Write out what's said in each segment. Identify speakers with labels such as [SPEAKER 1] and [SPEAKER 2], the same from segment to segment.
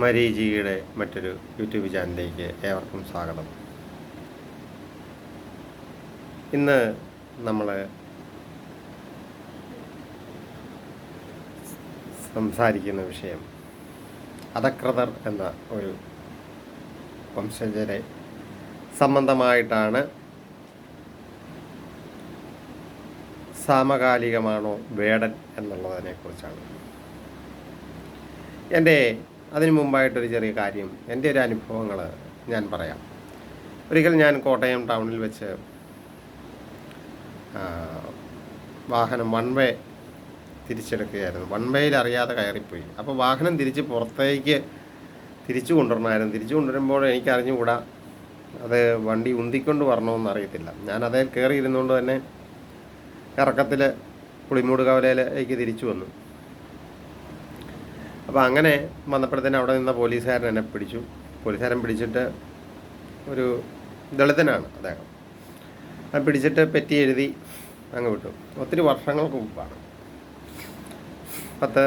[SPEAKER 1] മരീചിയുടെ മറ്റൊരു യൂട്യൂബ് ചാനലിലേക്ക് ഏവർക്കും സ്വാഗതം. ഇന്ന് നമ്മൾ സംസാരിക്കുന്ന വിഷയം അധകൃതർ എന്ന ഒരു വംശജരെ സംബന്ധമായിട്ടാണ്. സാമകാലികമാണോ വേടൻ എന്നുള്ളതിനെക്കുറിച്ചാണ്. എന്റെ അതിനു മുമ്പായിട്ടൊരു ചെറിയ കാര്യം എന്റെ ഒരു അനുഭവങ്ങൾ ഞാൻ പറയാം. ഒരിക്കൽ ഞാൻ കോട്ടയം ടൗണിൽ വെച്ച് വാഹനം വൺ വേ തിരിച്ചെടുക്കുകയായിരുന്നു. വൺ വേയിൽ അറിയാതെ കയറിപ്പോയി. അപ്പോൾ വാഹനം തിരിച്ച് പുറത്തേക്ക് തിരിച്ചു കൊണ്ടുവരണമായിരുന്നു. തിരിച്ചു കൊണ്ടുവരുമ്പോൾ എനിക്കറിഞ്ഞുകൂടാ അത് വണ്ടി ഉന്തിക്കൊണ്ട് വരണമെന്ന് അറിയത്തില്ല. ഞാൻ അതേ കയറിയിരുന്നുകൊണ്ട് തന്നെ ഇറക്കത്തിൽ പുളിമൂട് കവലയിലേക്ക് തിരിച്ചു വന്നു. അപ്പോൾ അങ്ങനെ വന്നപ്പോഴത്തേന് അവിടെ നിന്ന പോലീസുകാരൻ എന്നെ പിടിച്ചു. പോലീസുകാരൻ പിടിച്ചിട്ട് ഒരു ദളിതനാണ് അദ്ദേഹം. അത് പിടിച്ചിട്ട് പെറ്റി എഴുതി അങ്ങ് വിട്ടു. ഒത്തിരി വർഷങ്ങൾക്ക് മുമ്പാണ്. പത്ത്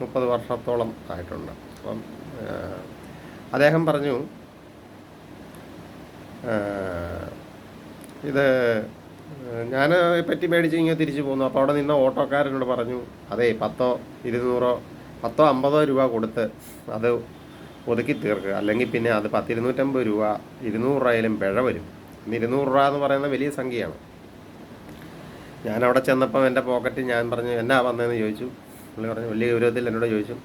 [SPEAKER 1] മുപ്പത് വർഷത്തോളം ആയിട്ടുണ്ട്. അപ്പം അദ്ദേഹം പറഞ്ഞു ഇത് ഞാൻ പെറ്റി മേടിച്ച് ഇങ്ങനെ തിരിച്ചു പോന്നു. അപ്പോൾ അവിടെ നിന്ന ഓട്ടോക്കാരനോട് പറഞ്ഞു അതേ പത്തോ ഇരുന്നൂറോ പത്തോ അമ്പതോ രൂപ കൊടുത്ത് അത് ഒതുക്കി തീർക്കുക. അല്ലെങ്കിൽ പിന്നെ അത് പത്തിരുന്നൂറ്റമ്പത് രൂപ ഇരുന്നൂറ് രൂപയിലും പിഴ വരും. ഇരുന്നൂറ് രൂപ എന്ന് പറയുന്ന വലിയ സംഖ്യയാണ്. ഞാൻ അവിടെ ചെന്നപ്പം എന്റെ പോക്കറ്റ് ഞാൻ പറഞ്ഞു എന്നാ വന്നതെന്ന് ചോദിച്ചു? പുള്ളി പറഞ്ഞു വലിയ ഗൗരവത്തിൽ എന്നോട് ചോദിച്ചു.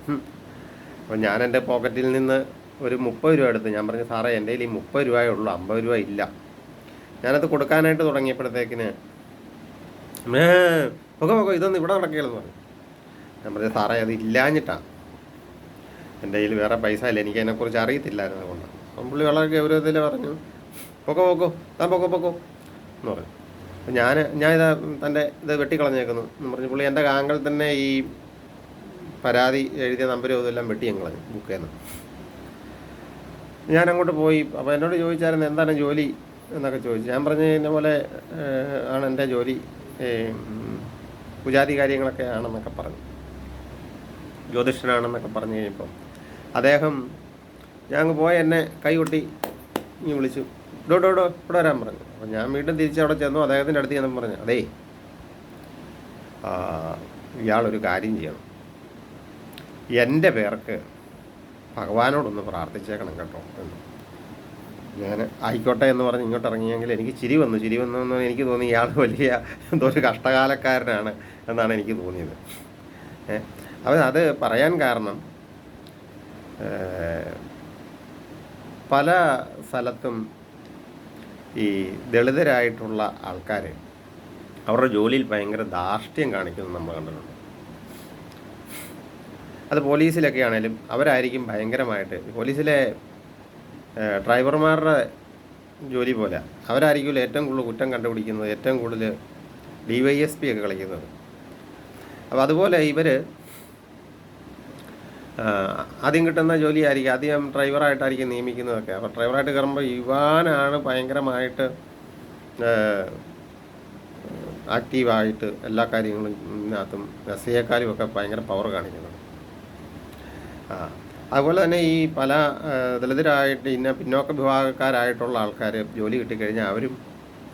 [SPEAKER 1] അപ്പോൾ ഞാൻ എന്റെ പോക്കറ്റിൽ നിന്ന് ഒരു മുപ്പത് രൂപ എടുത്ത് ഞാൻ പറഞ്ഞു സാറേ എന്റെ കയ്യിൽ ഈ മുപ്പത് രൂപയേ ഉള്ളൂ അമ്പത് രൂപ ഇല്ല. ഞാനത് കൊടുക്കാനായിട്ട് തുടങ്ങിയപ്പോഴത്തേക്കിന് പൊക്കെ പൊക്കെ ഇതൊന്നും ഇവിടെ നടക്കുകയുള്ളൂ പറഞ്ഞു. ഞാൻ പറഞ്ഞു സാറേ അത് ഇല്ലാഞ്ഞിട്ടാണ് എന്റെ കയ്യിൽ വേറെ പൈസ ഇല്ല എനിക്ക് അതിനെക്കുറിച്ച് അറിയത്തില്ലായിരുന്നു അതുകൊണ്ട് അപ്പം പുള്ളി വളരെ ഗൗരവത്തിൽ പറഞ്ഞു പൊക്കോ പൊക്കോ താൻ പൊക്കോ പൊക്കോ എന്ന് പറഞ്ഞു അപ്പം ഞാൻ ഞാൻ ഇതാ തന്റെ ഇത് വെട്ടിക്കളഞ്ഞേക്കുന്നു എന്ന് പറഞ്ഞു പുള്ളി എന്റെ കാങ്കൾ തന്നെ ഈ പരാതി എഴുതിയ നമ്പരും ഇതെല്ലാം വെട്ടി ഞാൻ കളഞ്ഞു നിന്ന് ഞാൻ അങ്ങോട്ട് പോയി അപ്പോൾ എന്നോട് ചോദിച്ചായിരുന്നു എന്താണ് ജോലി എന്നൊക്കെ ചോദിച്ചു ഞാൻ പറഞ്ഞു എന്നെ പോലെ ആണ് എന്റെ ജോലി പൂജാതി കാര്യങ്ങളൊക്കെ ആണെന്നൊക്കെ പറഞ്ഞു ജ്യോതിഷനാണെന്നൊക്കെ പറഞ്ഞു കഴിഞ്ഞപ്പോൾ അദ്ദേഹം ഞാൻ അങ്ങ് പോയ എന്നെ കൈകൊട്ടി ഇനി വിളിച്ചു. ഡോ ഡോ ഇവിടെ വരാൻ പറഞ്ഞു. അപ്പം ഞാൻ വീണ്ടും തിരിച്ച് അവിടെ ചെന്നു. അദ്ദേഹത്തിന്റെ അടുത്ത് ചെന്നു പറഞ്ഞു അതേ ഇയാളൊരു കാര്യം ചെയ്യണം. എന്റെ പേർക്ക് ഭഗവാനോടൊന്ന് പ്രാർത്ഥിച്ചേക്കണം കേട്ടോ എന്ന്. ഞാൻ ആയിക്കോട്ടെ എന്ന് പറഞ്ഞ് ഇങ്ങോട്ട് ഇറങ്ങിയെങ്കിൽ എനിക്ക് ചിരി വന്നു. ചിരി വന്നു എന്ന് എനിക്ക് തോന്നി ഇയാൾ വലിയ എന്തോ ഒരു കഷ്ടകാലക്കാരനാണ് എന്നാണ് എനിക്ക് തോന്നിയത്. ഏ അവൻ അത് പറയാൻ കാരണം പല സ്ഥലത്തും ഈ ദളിതരായിട്ടുള്ള ആൾക്കാർ അവരുടെ ജോലിയിൽ ഭയങ്കര ധാർഷ്ട്യം കാണിക്കുന്നത് നമ്മൾ കണ്ടിട്ടുണ്ട്. അത് പോലീസിലൊക്കെ ആണേലും അവരായിരിക്കും ഭയങ്കരമായിട്ട് പോലീസിലെ ഡ്രൈവർമാരുടെ ജോലി പോലെ അവരായിരിക്കുമല്ലോ ഏറ്റവും കൂടുതൽ കുറ്റം കണ്ടുപിടിക്കുന്നത് ഏറ്റവും കൂടുതൽ ഡി വൈ എസ് പി ഒക്കെ കളിക്കുന്നത്. അപ്പോൾ അതുപോലെ ഇവർ ആദ്യം കിട്ടുന്ന ജോലിയായിരിക്കും. ആദ്യം ഡ്രൈവറായിട്ടായിരിക്കും നിയമിക്കുന്നതൊക്കെ. അപ്പോൾ ഡ്രൈവറായിട്ട് കയറുമ്പോൾ ഇവാനാണ് ഭയങ്കരമായിട്ട് ആക്റ്റീവായിട്ട് എല്ലാ കാര്യങ്ങളും ഇതിനകത്തും എസ് ഒക്കെ ഭയങ്കര പവർ കാണിക്കുന്നത് ആ അതുപോലെ തന്നെ ഈ പല ദളിതരായിട്ട് ഇന്ന പിന്നോക്ക വിഭാഗക്കാരായിട്ടുള്ള ആൾക്കാർ ജോലി കിട്ടിക്കഴിഞ്ഞാൽ അവരും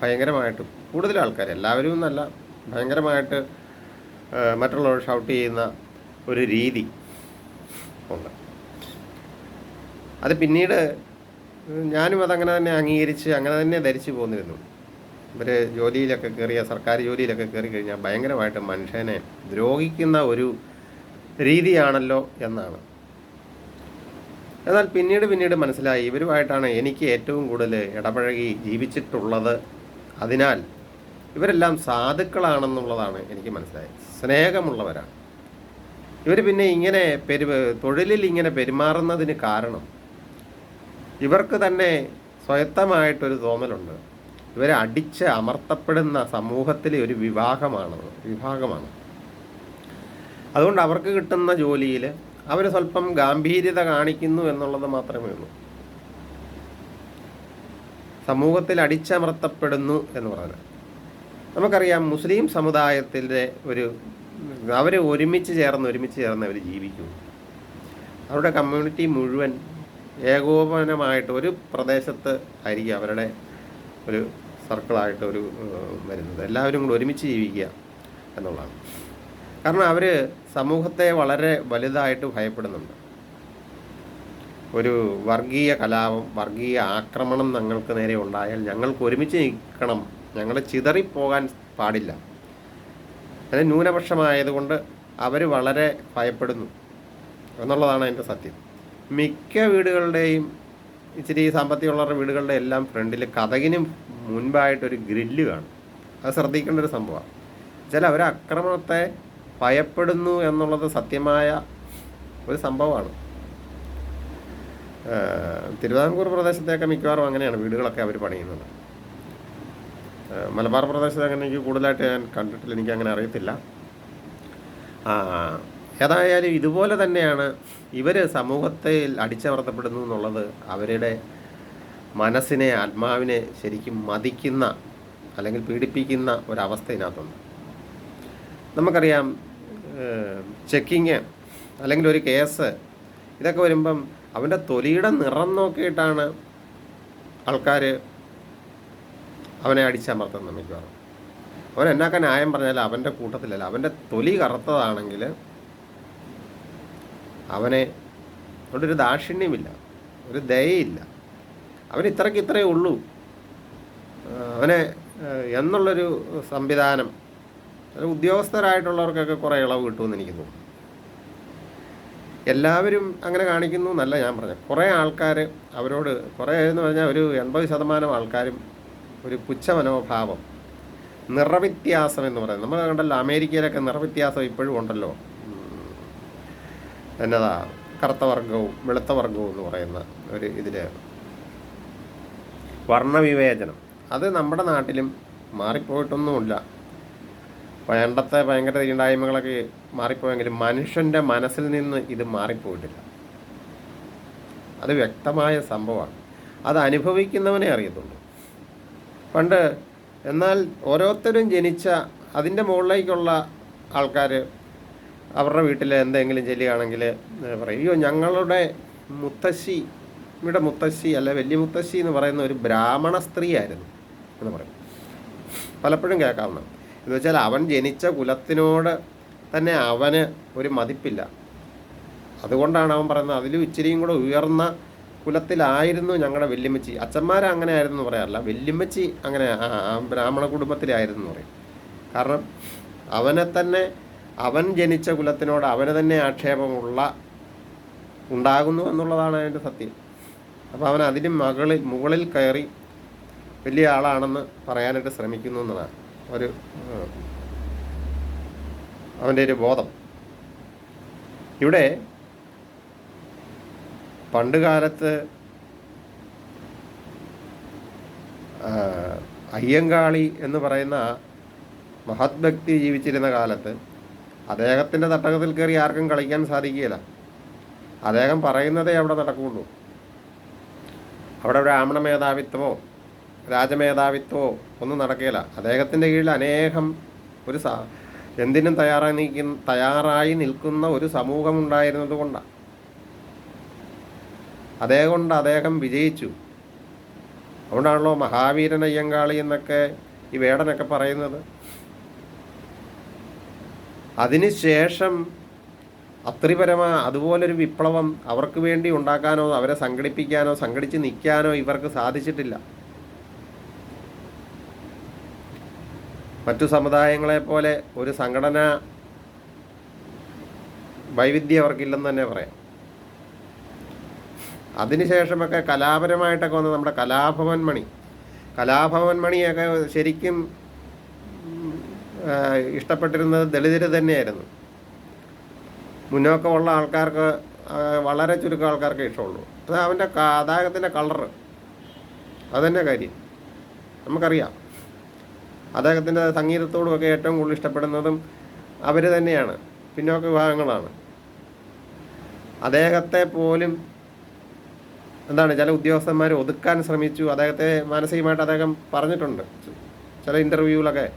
[SPEAKER 1] ഭയങ്കരമായിട്ട് കൂടുതൽ ആൾക്കാർ എല്ലാവരും എന്നല്ല ഭയങ്കരമായിട്ട് മറ്റുള്ളവർ ഷൗട്ട് ചെയ്യുന്ന ഒരു രീതി. ഉണ്ട് അത് പിന്നീട് ഞാനും അതങ്ങനെ തന്നെ അംഗീകരിച്ച് അങ്ങനെ തന്നെ ധരിച്ചു പോന്നിരുന്നു. ഇവർ ജോലിയിലൊക്കെ കയറിയ സർക്കാർ ജോലിയിലൊക്കെ കയറി കഴിഞ്ഞാൽ ഭയങ്കരമായിട്ട് മനുഷ്യനെ ദ്രോഹിക്കുന്ന ഒരു രീതിയാണല്ലോ എന്നാണ്. എന്നാൽ പിന്നീട് പിന്നീട് മനസ്സിലായി ഇവരുമായിട്ടാണ് എനിക്ക് ഏറ്റവും കൂടുതൽ ഇടപഴകി ജീവിച്ചിട്ടുള്ളത്. അതിനാൽ ഇവരെല്ലാം സാധുക്കളാണെന്നുള്ളതാണ് എനിക്ക് മനസ്സിലായത്. സ്നേഹമുള്ളവരാണ്. ഇവർ പിന്നെ ഇങ്ങനെ പെരു തൊഴിലിൽ ഇങ്ങനെ പെരുമാറുന്നതിന് കാരണം ഇവർക്ക് തന്നെ സ്വയത്തമായിട്ടൊരു തോന്നലുണ്ട്. ഇവരെ അടിച്ച് അമർത്തപ്പെടുന്ന സമൂഹത്തിലെ ഒരു വിഭാഗമാണ് വിഭാഗമാണ്. അതുകൊണ്ട് അവർക്ക് കിട്ടുന്ന ജോലിയിൽ അവർ സ്വല്പം ഗാംഭീര്യത കാണിക്കുന്നു എന്നുള്ളത് മാത്രമേ ഉള്ളൂ. സമൂഹത്തിൽ അടിച്ചമർത്തപ്പെടുന്നു എന്ന് പറഞ്ഞാൽ നമുക്കറിയാം മുസ്ലിം സമുദായത്തിന്റെ ഒരു അവർ ഒരുമിച്ച് ചേർന്ന് ഒരുമിച്ച് ചേർന്ന് അവർ ജീവിക്കും. അവരുടെ കമ്മ്യൂണിറ്റി മുഴുവൻ ഏകോപനമായിട്ട് ഒരു പ്രദേശത്ത് ആയിരിക്കും അവരുടെ ഒരു സർക്കിളായിട്ട് ഒരു വരുന്നത്. എല്ലാവരും കൂടെ ഒരുമിച്ച് ജീവിക്കുക എന്നുള്ളതാണ്. കാരണം അവർ സമൂഹത്തെ വളരെ വലുതായിട്ട് ഭയപ്പെടുന്നുണ്ട്. ഒരു വർഗീയ കലാപം വർഗീയ ആക്രമണം ഞങ്ങൾക്ക് നേരെ ഉണ്ടായാൽ ഞങ്ങൾക്ക് ഒരുമിച്ച് നിൽക്കണം. ഞങ്ങൾ ചിതറിപ്പോകാൻ പാടില്ല. അത് ന്യൂനപക്ഷമായതുകൊണ്ട് അവർ വളരെ ഭയപ്പെടുന്നു. എന്നുള്ളതാണ് അതിന്റെ സത്യം. മിക്ക വീടുകളുടെയും ഇച്ചിരി സാമ്പത്തികമുള്ളവരുടെ വീടുകളുടെ എല്ലാം ഫ്രണ്ടിൽ കഥകിന് മുൻപായിട്ടൊരു ഗ്രില്ല് കാണും. അത് ശ്രദ്ധിക്കേണ്ട ഒരു സംഭവമാണ്. വെച്ചാൽ അവർ അക്രമത്തെ ഭയപ്പെടുന്നു എന്നുള്ളത് സത്യമായ ഒരു സംഭവമാണ്. തിരുവിതാംകൂർ പ്രദേശത്തെയൊക്കെ മിക്കവാറും അങ്ങനെയാണ് വീടുകളൊക്കെ അവർ പണിയുന്നത്. മലബാർ പ്രദേശത്ത് അങ്ങനെ എനിക്ക് കൂടുതലായിട്ട് ഞാൻ കണ്ടിട്ടില്ല എനിക്ക് അങ്ങനെ അറിയത്തില്ല. ഏതായാലും ഇതുപോലെ തന്നെയാണ് ഇവർ സമൂഹത്തെ അടിച്ചമർത്തപ്പെടുന്നു എന്നുള്ളത് അവരുടെ മനസ്സിനെ ആത്മാവിനെ ശരിക്കും മതിക്കുന്ന അല്ലെങ്കിൽ പീഡിപ്പിക്കുന്ന ഒരവസ്ഥ ഇതിനകത്തുണ്ട്. നമുക്കറിയാം ചെക്കിങ് അല്ലെങ്കിൽ ഒരു കേസ് ഇതൊക്കെ വരുമ്പം അവന്റെ തൊലിയുടെ നിറം നോക്കിയിട്ടാണ് ആൾക്കാർ അവനെ അടിച്ചമർത്തുന്നത് മിക്കവാറും. അവൻ എന്നാക്ക ന്യായം പറഞ്ഞാൽ അവന്റെ കൂട്ടത്തിലല്ല അവന്റെ തൊലി കറുത്തതാണെങ്കിൽ അവനെ ഒരു ദാക്ഷിണ്യമില്ല ഒരു ദയയില്ല. അവൻ ഇത്രയ്ക്ക് ഇത്രയേ ഉള്ളൂ. അവനെ എന്നുള്ളൊരു സംവിധാനം ഉദ്യോഗസ്ഥരായിട്ടുള്ളവർക്കൊക്കെ കുറേ ഇളവ് കിട്ടുമെന്ന് എനിക്ക് തോന്നുന്നു. എല്ലാവരും അങ്ങനെ കാണിക്കുന്നു എന്നല്ല ഞാൻ പറഞ്ഞത്. കുറേ ആൾക്കാർ അവരോട് കുറേ എന്ന് പറഞ്ഞാൽ ഒരു എൺപത് ശതമാനം ആൾക്കാരും ഒരു പുച്ഛ മനോഭാവം നിറവ്യത്യാസം എന്ന് പറയുന്നത്. നമ്മൾ കണ്ടല്ലോ അമേരിക്കയിലൊക്കെ നിറവ്യത്യാസം ഇപ്പോഴും ഉണ്ടല്ലോ. എന്നതാ കറുത്ത വർഗവും വെളുത്ത വർഗവും എന്ന് പറയുന്ന ഒരു ഇതിൽ വർണവിവേചനം. അത് നമ്മുടെ നാട്ടിലും മാറിപ്പോയിട്ടൊന്നുമില്ല. പണ്ടത്തെ ഭയങ്കര തീണ്ടായ്മകളൊക്കെ മാറിപ്പോയെങ്കിലും മനുഷ്യന്റെ മനസ്സിൽ നിന്ന് ഇത് മാറിപ്പോയിട്ടില്ല. അത് വ്യക്തമായ സംഭവമാണ്. അത് അനുഭവിക്കുന്നവനെ അറിയത്തുള്ളൂ. പണ്ട് എന്നാൽ ഓരോരുത്തരും ജനിച്ച അതിന്റെ മുകളിലേക്കുള്ള ആൾക്കാർ അവരുടെ വീട്ടിൽ എന്തെങ്കിലും ചെല്ലുകയാണെങ്കിൽ പറയും. ഞങ്ങളുടെ മുത്തശ്ശി ഇവിടെ മുത്തശ്ശി അല്ല വലിയ മുത്തശ്ശി എന്ന് പറയുന്ന ഒരു ബ്രാഹ്മണ സ്ത്രീയായിരുന്നു എന്ന് പറയും. പലപ്പോഴും കേൾക്കാവുന്ന എന്ന് വെച്ചാൽ അവൻ ജനിച്ച കുലത്തിനോട് തന്നെ അവന് ഒരു മതിപ്പില്ല. അതുകൊണ്ടാണ് അവൻ പറയുന്നത് അതിലും ഇച്ചിരിയും കൂടെ ഉയർന്ന കുലത്തിലായിരുന്നു ഞങ്ങളുടെ വല്യമ്മച്ചി അച്ഛന്മാർ അങ്ങനെ ആയിരുന്നു എന്ന് പറയാറില്ല വല്യമ്മച്ചി അങ്ങനെ ബ്രാഹ്മണ കുടുംബത്തിലായിരുന്നു എന്ന് പറയും. കാരണം അവനെ തന്നെ അവൻ ജനിച്ച കുലത്തിനോട് അവന് തന്നെ ആക്ഷേപമുള്ള ഉണ്ടാകുന്നു എന്നുള്ളതാണ് അതിന്റെ സത്യം. അപ്പോൾ അവൻ അതിന് മകളിൽ മുകളിൽ കയറി വലിയ ആളാണെന്ന് പറയാനായിട്ട് ശ്രമിക്കുന്നു എന്നതാണ് ഒരു അവന്റെ ഒരു ബോധം. ഇവിടെ പണ്ട് കാലത്ത് അയ്യങ്കാളി എന്ന് പറയുന്ന മഹത് ജീവിച്ചിരുന്ന കാലത്ത് അദ്ദേഹത്തിന്റെ തട്ടകത്തിൽ കയറി ആർക്കും കളിക്കാൻ സാധിക്കുകയില്ല. അദ്ദേഹം പറയുന്നതേ അവിടെ നടക്കുകയുള്ളൂ. അവിടെ ബ്രാഹ്മണ മേധാവിത്വമോ രാജമേധാവിത്വമോ ഒന്നും നടക്കുകയില്ല. അദ്ദേഹത്തിന്റെ കീഴിൽ അനേകം ഒരു സ എന്തിനും തയ്യാറായി നിൽക്കുന്ന തയ്യാറായി നിൽക്കുന്ന ഒരു സമൂഹം ഉണ്ടായിരുന്നത് കൊണ്ടാണ് അതേ കൊണ്ട് അദ്ദേഹം വിജയിച്ചു. അതുകൊണ്ടാണല്ലോ മഹാവീരൻ അയ്യങ്കാളി എന്നൊക്കെ ഈ വേടനൊക്കെ പറയുന്നത്. അതിനുശേഷം അത്രിപരമാ അതുപോലൊരു വിപ്ലവം അവർക്ക് വേണ്ടി ഉണ്ടാക്കാനോ അവരെ സംഘടിപ്പിക്കാനോ സംഘടിച്ച് നിൽക്കാനോ ഇവർക്ക് സാധിച്ചിട്ടില്ല. മറ്റു സമുദായങ്ങളെ പോലെ ഒരു സംഘടന വൈവിധ്യം അവർക്കില്ലെന്ന് തന്നെ പറയാം. അതിനുശേഷമൊക്കെ കലാപരമായിട്ടൊക്കെ വന്ന് നമ്മുടെ കലാഭവൻ മണി. കലാഭവൻ മണിയൊക്കെ ശരിക്കും ഇഷ്ടപ്പെട്ടിരുന്നത് ദളിതർ തന്നെയായിരുന്നു. മുന്നോക്കമുള്ള ആൾക്കാർക്ക് വളരെ ചുരുക്കം ആൾക്കാർക്ക് ഇഷ്ടമുള്ളൂ. അത് അവന്റെ അദ്ദേഹത്തിന്റെ കളറ്. അതന്നെ കാര്യം. നമുക്കറിയാം. അദ്ദേഹത്തിന്റെ സംഗീതത്തോടുമൊക്കെ ഏറ്റവും കൂടുതൽ ഇഷ്ടപ്പെടുന്നതും അവർ തന്നെയാണ്. പിന്നോക്ക വിഭാഗങ്ങളാണ്. അദ്ദേഹത്തെ പോലും എന്താണ് ചില ഉദ്യോഗസ്ഥന്മാർ ഒതുക്കാൻ ശ്രമിച്ചു. അദ്ദേഹത്തെ മാനസികമായിട്ട് അദ്ദേഹം പറഞ്ഞിട്ടുണ്ട്. ചില ഇന്റർവ്യൂവിലൊക്കെ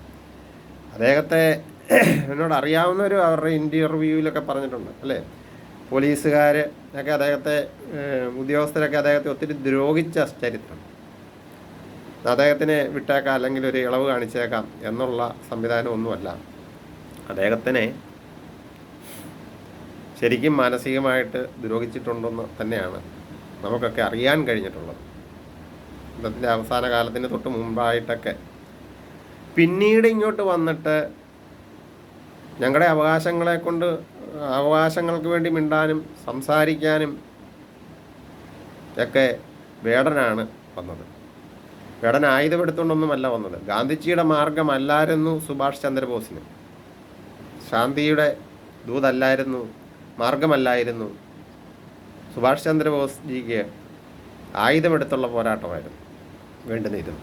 [SPEAKER 1] അദ്ദേഹത്തെ എന്നോട് അറിയാവുന്നവർ അവരുടെ ഇന്റർവ്യൂവിലൊക്കെ പറഞ്ഞിട്ടുണ്ട് അല്ലേ? പോലീസുകാർ ഒക്കെ അദ്ദേഹത്തെ ഉദ്യോഗസ്ഥരൊക്കെ അദ്ദേഹത്തെ ഒത്തിരി ദ്രോഹിച്ച ചരിത്രം. അദ്ദേഹത്തിനെ വിട്ടേക്കാം അല്ലെങ്കിൽ ഒരു ഇളവ് കാണിച്ചേക്കാം എന്നുള്ള സംവിധാനം ഒന്നുമല്ല. അദ്ദേഹത്തിനെ ശരിക്കും മാനസികമായിട്ട് ദ്രോഹിച്ചിട്ടുണ്ടെന്ന് തന്നെയാണ് നമുക്കൊക്കെ അറിയാൻ കഴിഞ്ഞിട്ടുള്ളത്. യുദ്ധത്തിന്റെ അവസാന കാലത്തിന് തൊട്ട് മുമ്പായിട്ടൊക്കെ. പിന്നീട് ഇങ്ങോട്ട് വന്നിട്ട് ഞങ്ങളുടെ അവകാശങ്ങളെ കൊണ്ട് അവകാശങ്ങൾക്ക് വേണ്ടി മിണ്ടാനും സംസാരിക്കാനും ഒക്കെ വേടനാണ് വന്നത്. വേടൻ ആയുധമെടുത്തുകൊണ്ടൊന്നുമല്ല വന്നത്. ഗാന്ധിജിയുടെ മാർഗമല്ലായിരുന്നു സുഭാഷ് ചന്ദ്രബോസിന്. ശാന്തിയുടെ ദൂതല്ലായിരുന്നു മാർഗമല്ലായിരുന്നു സുഭാഷ് ചന്ദ്രബോസ് ജിക്ക് ആയുധമെടുത്തുള്ള പോരാട്ടമായിരുന്നു. വേണ്ടുന്നിരുന്നു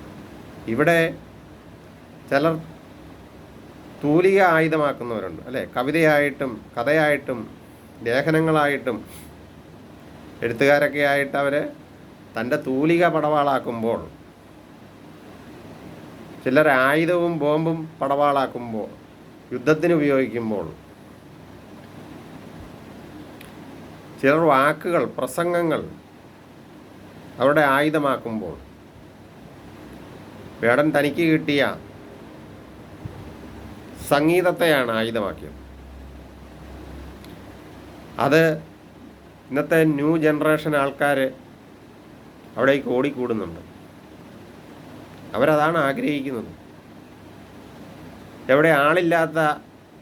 [SPEAKER 1] ഇവിടെ ചിലർ തൂലിക ആയുധമാക്കുന്നവരുണ്ട്. അല്ലേ? കവിതയായിട്ടും കഥയായിട്ടും ലേഖനങ്ങളായിട്ടും എഴുത്തുകാരൊക്കെ ആയിട്ട് അവർ തന്റെ തൂലിക പടവാളാക്കുമ്പോൾ ചിലർ ആയുധവും ബോംബും പടവാളാക്കുമ്പോൾ യുദ്ധത്തിന് ഉപയോഗിക്കുമ്പോൾ ചിലർ വാക്കുകൾ പ്രസംഗങ്ങൾ അവരുടെ ആയുധമാക്കുമ്പോൾ വേടൻ തനിക്ക് കിട്ടിയ സംഗീതത്തെയാണ് ആയുധമാക്കിയത്. അത് ഇന്നത്തെ ന്യൂ ജനറേഷൻ ആൾക്കാർ അവിടേക്ക് ഓടിക്കൂടുന്നുണ്ട്. അവരതാണ് ആഗ്രഹിക്കുന്നത്. എവിടെ ആളില്ലാത്ത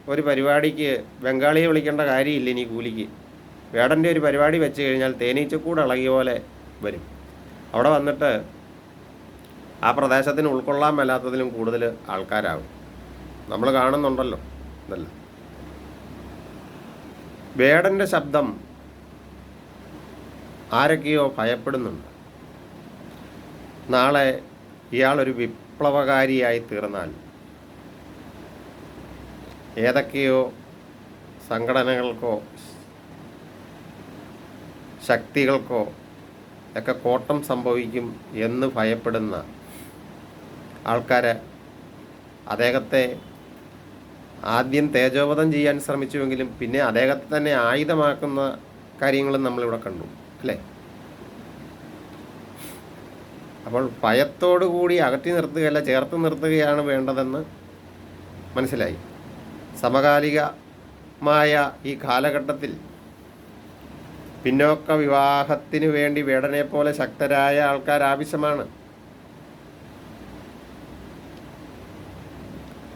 [SPEAKER 1] ഒരു പരിപാടിക്ക് ബംഗാളിയെ വിളിക്കേണ്ട കാര്യമില്ല ഇനി കൂലിക്ക്. വേടന്റെ ഒരു പരിപാടി വെച്ച് കഴിഞ്ഞാൽ തേനീച്ചക്കൂട് ഇളകിയ പോലെ വരും. അവിടെ വന്നിട്ട് ആ പ്രദേശത്തിന് ഉൾക്കൊള്ളാൻ മേലാത്തതിലും കൂടുതൽ ആൾക്കാരാകും. നമ്മൾ കാണുന്നുണ്ടല്ലോ ഇതല്ല. വേടന്റെ ശബ്ദം ആരൊക്കെയോ ഭയപ്പെടുന്നുണ്ട്. നാളെ ഇയാളൊരു വിപ്ലവകാരിയായി തീർന്നാൽ ഏതൊക്കെയോ സംഘടനകൾക്കോ ശക്തികൾക്കോ ഒക്കെ കോട്ടം സംഭവിക്കും എന്ന് ഭയപ്പെടുന്ന ആൾക്കാർ അദ്ദേഹത്തെ ആദ്യം തേജോവധം ചെയ്യാൻ ശ്രമിച്ചുവെങ്കിലും പിന്നെ അദ്ദേഹത്തെ തന്നെ ആയുധമാക്കുന്ന കാര്യങ്ങളും നമ്മളിവിടെ കണ്ടു അല്ലേ? അപ്പോൾ ഭയത്തോടു കൂടി അകറ്റി നിർത്തുകയല്ല ചേർത്ത് നിർത്തുകയാണ് വേണ്ടതെന്ന് മനസ്സിലായി. സമകാലികമായ ഈ കാലഘട്ടത്തിൽ പിന്നോക്ക വിവാഹത്തിനു വേണ്ടി വേടനെ പോലെ ശക്തരായ ആൾക്കാർ ആവശ്യമാണ്.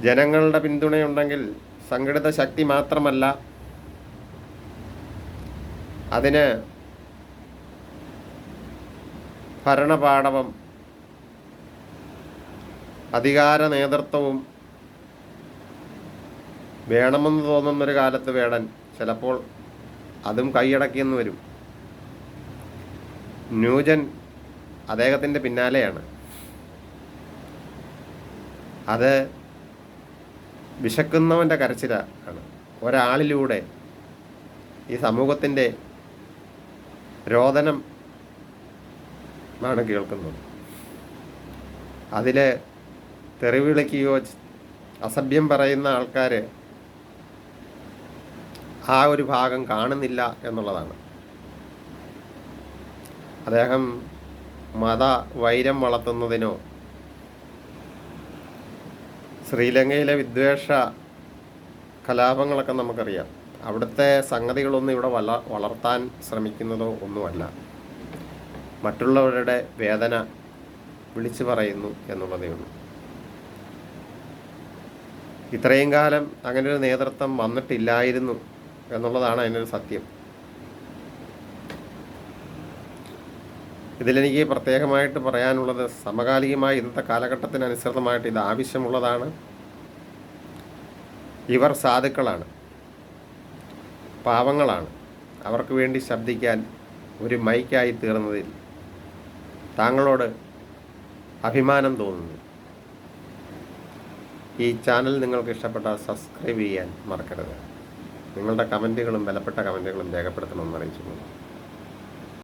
[SPEAKER 1] ജനങ്ങളുടെ പിന്തുണയുണ്ടെങ്കിൽ സംഘടിത ശക്തി മാത്രമല്ല അതിന് ഭരണപാടവം അധികാര നേതൃത്വവും വേണമെന്ന് തോന്നുന്നൊരു കാലത്ത് വേടൻ ചിലപ്പോൾ അതും കൈയടക്കിയെന്ന് വരും. ന്യൂജൻ അദ്ദേഹത്തിന്റെ പിന്നാലെയാണ്. അത് വിശക്കുന്നവന്റെ കരച്ചില ആണ്. ഒരാളിലൂടെ ഈ സമൂഹത്തിന്റെ രോദനം ആണ് കേൾക്കുന്നത്. അതിൽ തെറിവിളിക്കുകയോ അസഭ്യം പറയുന്ന ആൾക്കാർ ആ ഒരു ഭാഗം കാണുന്നില്ല എന്നുള്ളതാണ്. അദ്ദേഹം മത വൈരം വളർത്തുന്നതിനോ ശ്രീലങ്കയിലെ വിദ്വേഷ കലാപങ്ങളൊക്കെ നമുക്കറിയാം. അവിടുത്തെ സംഗതികളൊന്നും ഇവിടെ വള വളർത്താൻ ശ്രമിക്കുന്നതോ ഒന്നുമല്ല. മറ്റുള്ളവരുടെ വേദന വിളിച്ചു പറയുന്നു എന്നുള്ളതേ ഉള്ളൂ. ഇത്രയും കാലം അങ്ങനെ ഒരു നേതൃത്വം വന്നിട്ടില്ലായിരുന്നു. എന്നുള്ളതാണ് അതിനൊരു സത്യം. ഇതിലെനിക്ക് പ്രത്യേകമായിട്ട് പറയാനുള്ളത് സമകാലികമായി ഇന്നത്തെ കാലഘട്ടത്തിനനുസൃതമായിട്ട് ഇത് ആവശ്യമുള്ളതാണ്. ഇവർ സാധുക്കളാണ്. പാവങ്ങളാണ്. അവർക്ക് വേണ്ടി ശബ്ദിക്കാൻ ഒരു മൈക്കായി തീർന്നതിൽ താങ്കളോട് അഭിമാനം തോന്നുന്നു. ഈ ചാനൽ നിങ്ങൾക്ക് ഇഷ്ടപ്പെട്ടാൽ സബ്സ്ക്രൈബ് ചെയ്യാൻ മറക്കരുത്. നിങ്ങളുടെ കമന്റുകളും വിലപ്പെട്ട കമന്റുകളും രേഖപ്പെടുത്തണമെന്ന് അറിയിച്ചു